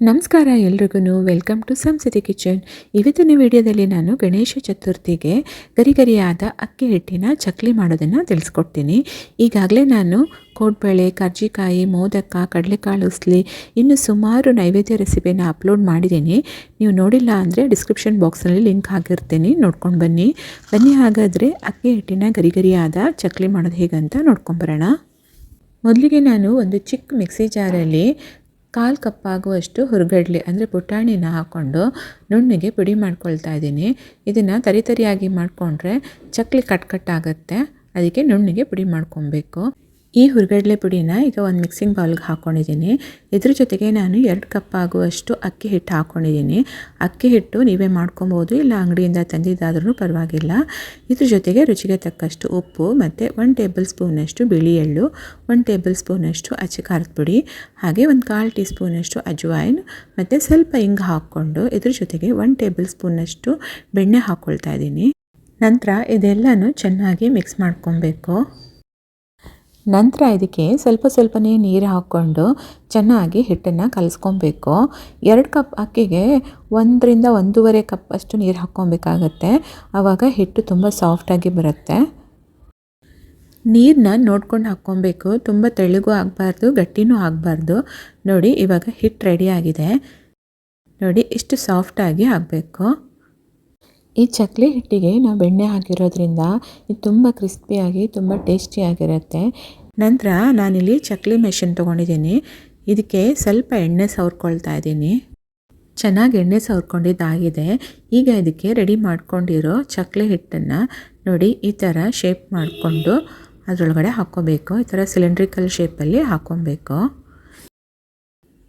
ನಮಸ್ಕಾರ ಎಲ್ರಿಗೂ welcome to ಸಂಸತಿ kitchen ಇವತ್ತಿನ ವಿಡಿಯೋದಲ್ಲಿ ನಾನು ಗಣೇಶ ಚತುರ್ಥಿಗೆ ಗರಿಗರಿಯಾದ ಅಕ್ಕಿ ಹಿಟ್ಟಿನ ಚಕ್ಲಿ ಮಾಡೋದನ್ನು ತಿಳಿಸ್ಕೊಡ್ತೀನಿ. ಈಗಾಗಲೇ ನಾನು ಕೋಡ್ಬೇಳೆ, ಕರ್ಜಿಕಾಯಿ, ಮೋದಕ, ಕಡಲೆಕಾಳು ಉಸ್ಲಿ ಇನ್ನು ಸುಮಾರು ನೈವೇದ್ಯ ರೆಸಿಪಿನ ಅಪ್ಲೋಡ್ ಮಾಡಿದ್ದೀನಿ. ನೀವು ನೋಡಿಲ್ಲ ಅಂದರೆ ಡಿಸ್ಕ್ರಿಪ್ಷನ್ ಬಾಕ್ಸಲ್ಲಿ ಲಿಂಕ್ ಹಾಕಿರ್ತೀನಿ. ನೋಡ್ಕೊಂಡು ಬನ್ನಿ. ಬನ್ನಿ ಹಾಗಾದರೆ ಅಕ್ಕಿ ಹಿಟ್ಟಿನ ಗರಿಗರಿಯಾದ ಚಕ್ಲಿ ಮಾಡೋದು ಹೇಗಂತ ನೋಡ್ಕೊಂಬರೋಣ ಮೊದಲಿಗೆ ನಾನು ಒಂದು ಚಿಕ್ಕ ಮಿಕ್ಸಿ ಜಾರಲ್ಲಿ ಕಾಲು ಕಪ್ಪಾಗುವಷ್ಟು ಹುರ್ಗಡ್ಲೆ, ಅಂದರೆ ಪುಟಾಣಿನ ಹಾಕ್ಕೊಂಡು ನುಣ್ಣಿಗೆ ಪುಡಿ ಮಾಡ್ಕೊಳ್ತಾ ಇದ್ದೀನಿ. ಇದನ್ನು ತರಿತರಿಯಾಗಿ ಮಾಡಿಕೊಂಡ್ರೆ ಚಕ್ಲಿ ಕಟ್ ಕಟ್ ಆಗುತ್ತೆ. ಅದಕ್ಕೆ ನುಣ್ಣಿಗೆ ಪುಡಿ ಮಾಡ್ಕೊಬೇಕು. ಈ ಹುರಿಗಡಲೆ ಪುಡಿನ ಈಗ ಒಂದು ಮಿಕ್ಸಿಂಗ್ ಬೌಲ್ಗೆ ಹಾಕ್ಕೊಂಡಿದ್ದೀನಿ ಇದ್ರ ಜೊತೆಗೆ ನಾನು ಎರಡು ಕಪ್ ಆಗುವಷ್ಟು ಅಕ್ಕಿ ಹಿಟ್ಟು ಹಾಕ್ಕೊಂಡಿದ್ದೀನಿ ಅಕ್ಕಿ ಹಿಟ್ಟು ನೀವೇ ಮಾಡ್ಕೊಬೋದು, ಇಲ್ಲ ಅಂಗಡಿಯಿಂದ ತಂದಿದ್ದಾದ್ರೂ ಪರವಾಗಿಲ್ಲ. ಇದ್ರ ಜೊತೆಗೆ ರುಚಿಗೆ ತಕ್ಕಷ್ಟು ಉಪ್ಪು, ಮತ್ತು ಒನ್ ಟೇಬಲ್ ಸ್ಪೂನಷ್ಟು ಬಿಳಿ ಎಳ್ಳು ಒನ್ ಟೇಬಲ್ ಸ್ಪೂನಷ್ಟು ಅಚ್ಚಿ ಖಾರದ ಪುಡಿ, ಹಾಗೆ ಒಂದು ಕಾಲು ಟೀ ಸ್ಪೂನಷ್ಟು ಅಜ್ವಾಯಿನ್ ಮತ್ತು ಸ್ವಲ್ಪ ಹಿಂಗೆ ಹಾಕ್ಕೊಂಡು ಇದ್ರ ಜೊತೆಗೆ ಒನ್ ಟೇಬಲ್ ಸ್ಪೂನಷ್ಟು ಬೆಣ್ಣೆ ಹಾಕ್ಕೊಳ್ತಾ ಇದ್ದೀನಿ. ನಂತರ ಇದೆಲ್ಲನೂ ಚೆನ್ನಾಗಿ ಮಿಕ್ಸ್ ಮಾಡ್ಕೊಬೇಕು. ನಂತರ ಇದಕ್ಕೆ ಸ್ವಲ್ಪ ಸ್ವಲ್ಪನೇ ನೀರು ಹಾಕ್ಕೊಂಡು ಚೆನ್ನಾಗಿ ಹಿಟ್ಟನ್ನು ಕಲಸ್ಕೊಬೇಕು. ಎರಡು ಕಪ್ ಅಕ್ಕಿಗೆ ಒಂದರಿಂದ ಒಂದೂವರೆ ಕಪ್ ಅಷ್ಟು ನೀರು ಹಾಕ್ಕೊಬೇಕಾಗತ್ತೆ. ಆವಾಗ ಹಿಟ್ಟು ತುಂಬ ಸಾಫ್ಟಾಗಿ ಬರುತ್ತೆ. ನೀರನ್ನ ನೋಡ್ಕೊಂಡು ಹಾಕ್ಕೊಬೇಕು. ತುಂಬ ತೆಳ್ಳಗೂ ಆಗಬಾರ್ದು, ಗಟ್ಟಿನೂ ಆಗಬಾರ್ದು. ನೋಡಿ, ಇವಾಗ ಹಿಟ್ಟು ರೆಡಿಯಾಗಿದೆ ನೋಡಿ, ಇಷ್ಟು ಸಾಫ್ಟಾಗಿ ಆಗಬೇಕು ಈ ಚಕ್ಲಿ ಹಿಟ್ಟಿಗೆ ನಾವು ಬೆಣ್ಣೆ ಹಾಕಿರೋದ್ರಿಂದ ಇದು ತುಂಬ ಕ್ರಿಸ್ಪಿಯಾಗಿ, ತುಂಬ ಟೇಸ್ಟಿಯಾಗಿರುತ್ತೆ. ನಂತರ ನಾನಿಲ್ಲಿ ಚಕ್ಕಲಿ ಮೆಷಿನ್ ತೊಗೊಂಡಿದ್ದೀನಿ. ಇದಕ್ಕೆ ಸ್ವಲ್ಪ ಎಣ್ಣೆ ಸವರ್ಕೊಳ್ತಾ ಇದ್ದೀನಿ. ಚೆನ್ನಾಗಿ ಎಣ್ಣೆ ಸವರ್ಕೊಂಡಿದ್ದಾಗಿದೆ. ಈಗ ಇದಕ್ಕೆ ರೆಡಿ ಮಾಡ್ಕೊಂಡಿರೋ ಚಕ್ಕಲಿ ಹಿಟ್ಟನ್ನು ನೋಡಿ, ಈ ಥರ ಶೇಪ್ ಮಾಡಿಕೊಂಡು ಅದರೊಳಗಡೆ ಹಾಕ್ಕೋಬೇಕು. ಈ ಥರ ಸಿಲಿಂಡ್ರಿಕಲ್ ಶೇಪಲ್ಲಿ ಹಾಕ್ಕೊಬೇಕು.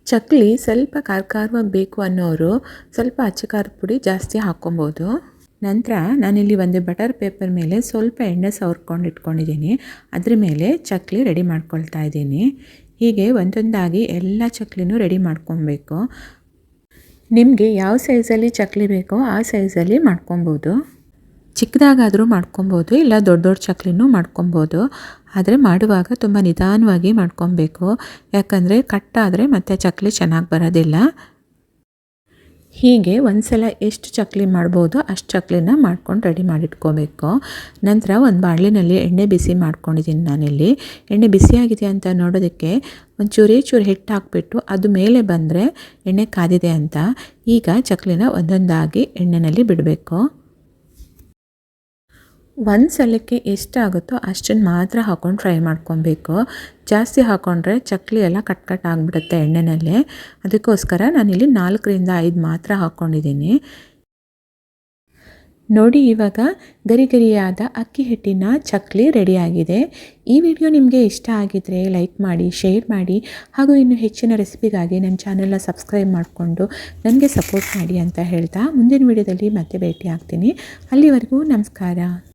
ಚಕ್ಲಿ ಸ್ವಲ್ಪ ಖಾರ ಖಾರವಾಗಿ ಬೇಕು ಅನ್ನೋರು ಸ್ವಲ್ಪ ಅಚ್ಚ ಖಾರದ ಪುಡಿ ಜಾಸ್ತಿ ಹಾಕ್ಕೊಬೋದು. ನಂತರ ನಾನಿಲ್ಲಿ ಒಂದು ಬಟರ್ ಪೇಪರ್ ಮೇಲೆ ಸ್ವಲ್ಪ ಎಣ್ಣೆ ಸವರ್ಕೊಂಡು ಇಟ್ಕೊಂಡಿದ್ದೀನಿ. ಅದ್ರ ಮೇಲೆ ಚಕ್ಲಿ ರೆಡಿ ಮಾಡ್ಕೊಳ್ತಾ ಇದ್ದೀನಿ. ಹೀಗೆ ಒಂದೊಂದಾಗಿ ಎಲ್ಲ ಚಕ್ಲಿನೂ ರೆಡಿ ಮಾಡ್ಕೊಬೇಕು. ನಿಮಗೆ ಯಾವ ಸೈಜಲ್ಲಿ ಚಕ್ಲಿ ಬೇಕೋ ಆ ಸೈಜಲ್ಲಿ ಮಾಡ್ಕೊಬೋದು. ಚಿಕ್ಕದಾಗಾದರೂ ಮಾಡ್ಕೊಬೋದು, ಇಲ್ಲ ದೊಡ್ಡ ದೊಡ್ಡ ಚಕ್ಲಿನೂ ಮಾಡ್ಕೊಬೋದು. ಆದರೆ ಮಾಡುವಾಗ ತುಂಬ ನಿಧಾನವಾಗಿ ಮಾಡ್ಕೊಬೇಕು. ಯಾಕಂದರೆ ಕಟ್ಟಾದರೆ ಮತ್ತೆ ಚಕ್ಲಿ ಚೆನ್ನಾಗಿ ಬರೋದಿಲ್ಲ. ಹೀಗೆ ಒಂದು ಸಲ ಎಷ್ಟು ಚಕ್ಲಿ ಮಾಡ್ಬೋದು ಅಷ್ಟು ಚಕ್ಲಿನ ಮಾಡ್ಕೊಂಡು ರೆಡಿ ಮಾಡಿಟ್ಕೋಬೇಕು. ನಂತರ ಒಂದು ಬಾಣಲಿನಲ್ಲಿ ಎಣ್ಣೆ ಬಿಸಿ ಮಾಡ್ಕೊಂಡಿದ್ದೀನಿ ನಾನಿಲ್ಲಿ. ಎಣ್ಣೆ ಬಿಸಿಯಾಗಿದೆ ಅಂತ ನೋಡೋದಕ್ಕೆ ಒಂದು ಚೂರಿ ಚೂರು ಹಿಟ್ಟು ಹಾಕ್ಬಿಟ್ಟು ಅದು ಮೇಲೆ ಬಂದರೆ ಎಣ್ಣೆ ಕಾದಿದೆ ಅಂತ. ಈಗ ಚಕ್ಲಿನ ಒಂದೊಂದಾಗಿ ಎಣ್ಣೆಯಲ್ಲಿ ಬಿಡಬೇಕು. ಒಂದು ಸಲಕ್ಕೆ ಎಷ್ಟಾಗುತ್ತೋ ಅಷ್ಟನ್ನು ಮಾತ್ರ ಹಾಕ್ಕೊಂಡು ಫ್ರೈ ಮಾಡ್ಕೊಬೇಕು. ಜಾಸ್ತಿ ಹಾಕ್ಕೊಂಡ್ರೆ ಚಕ್ಲಿ ಎಲ್ಲ ಕಟ್ ಕಟ್ ಆಗಿಬಿಡುತ್ತೆ ಎಣ್ಣೆನಲ್ಲೇ. ಅದಕ್ಕೋಸ್ಕರ ನಾನಿಲ್ಲಿ ನಾಲ್ಕರಿಂದ ಐದು ಮಾತ್ರ ಹಾಕ್ಕೊಂಡಿದ್ದೀನಿ ನೋಡಿ ಇವಾಗ ಗರಿ ಗರಿಯಾದ ಅಕ್ಕಿ ಹಿಟ್ಟಿನ ಚಕ್ಲಿ ರೆಡಿಯಾಗಿದೆ. ಈ ವಿಡಿಯೋ ನಿಮಗೆ ಇಷ್ಟ ಆಗಿದ್ದರೆ ಲೈಕ್ ಮಾಡಿ, ಶೇರ್ ಮಾಡಿ, ಹಾಗೂ ಇನ್ನು ಹೆಚ್ಚಿನ ರೆಸಿಪಿಗಾಗಿ ನನ್ನ ಚಾನೆಲ್ನ ಸಬ್ಸ್ಕ್ರೈಬ್ ಮಾಡಿಕೊಂಡು ನನಗೆ ಸಪೋರ್ಟ್ ಮಾಡಿ ಅಂತ ಹೇಳ್ತಾ ಮುಂದಿನ ವಿಡಿಯೋದಲ್ಲಿ ಮತ್ತೆ ಭೇಟಿ ಆಗ್ತೀನಿ ಅಲ್ಲಿವರೆಗೂ ನಮಸ್ಕಾರ.